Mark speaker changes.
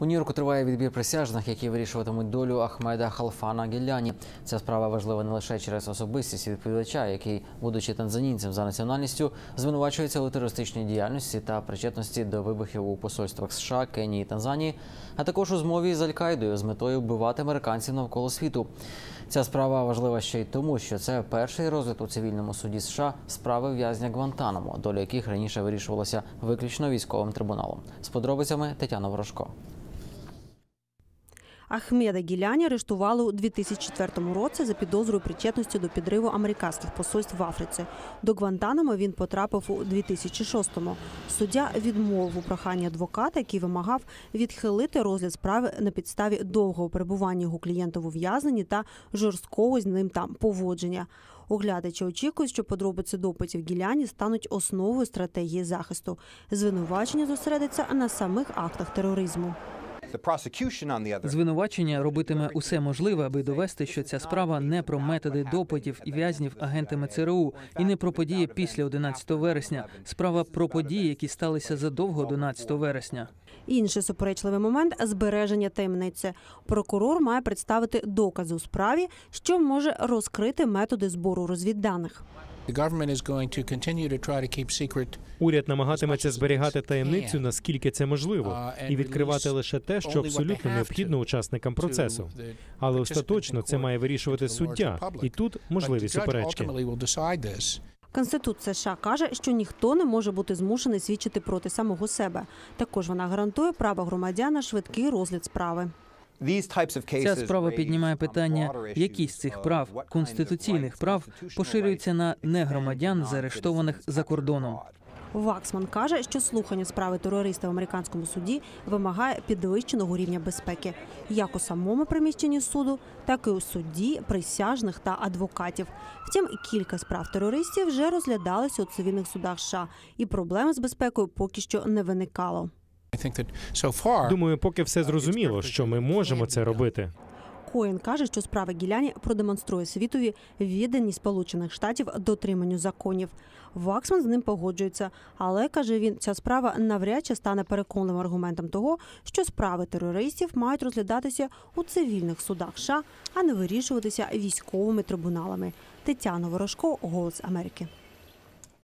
Speaker 1: У Нью-Йорку триває відбір присяжних, які вирішуватимуть долю Ахмеда Халфана Гілляні. Ця справа важлива не лише через особистість відповідача, який, будучи танзанійцем за національністю, звинувачується у терористичній діяльності та причетності до вибухів у посольствах США, Кенії і Танзанії, а також у змові з Аль-Каїдою з метою вбивати американців навколо світу. Ця справа важлива ще й тому, що це перший розгляд у цивільному суді США справи в'язня Гвантанамо, доля яких раніше вирішувалася виключно військовим трибуналом. З подробицями Тетяна Ворожко.
Speaker 2: Ахмеда Гіляні арештували у 2004 році за підозрою причетності до підриву американських посольств в Африці. До Гвантанамо він потрапив у 2006-му. Суддя відмовив у проханні адвоката, який вимагав відхилити розгляд справи на підставі довгого перебування його клієнта в ув'язненні та жорсткого з ним там поводження. Оглядачі очікують, що подробиці допитів Гіляні стануть основою стратегії захисту. Звинувачення зосередиться на самих актах тероризму.
Speaker 3: Звинувачення робитиме усе можливе, аби довести, що ця справа не про методи допитів і в'язнів агентами ЦРУ і не про події після 11 вересня. Справа про події, які сталися задовго до 11 вересня.
Speaker 2: Інший суперечливий момент збереження таємниці. Прокурор має представити докази у справі, що може розкрити методи збору розвідданих.
Speaker 4: Уряд намагатиметься зберігати таємницю, наскільки це можливо, і відкривати лише те, що абсолютно необхідно учасникам процесу. Але остаточно це має вирішувати суддя, і тут можливі суперечки.
Speaker 2: Конституція США каже, що ніхто не може бути змушений свідчити проти самого себе. Також вона гарантує право громадян на швидкий розгляд справи.
Speaker 3: Ця справа піднімає питання, які з цих прав конституційних прав поширюються на негромадян, заарештованих за кордоном.
Speaker 2: Ваксман каже, що слухання справи терориста в американському суді вимагає підвищеного рівня безпеки, як у самому приміщенні суду, так і у судді, присяжних та адвокатів. Втім, кілька справ терористів вже розглядалися у цивільних судах США, і проблем з безпекою поки що не виникало.
Speaker 4: Думаю, поки все зрозуміло, що ми можемо це робити.
Speaker 2: Коін каже, що справа Гіляні продемонструє світові відданість Сполучених Штатів дотриманню законів. Ваксман з ним погоджується, але каже він, ця справа навряд чи стане переконливим аргументом того, що справи терористів мають розглядатися у цивільних судах США, а не вирішуватися військовими трибуналами. Тетяна Ворожко, Голос Америки.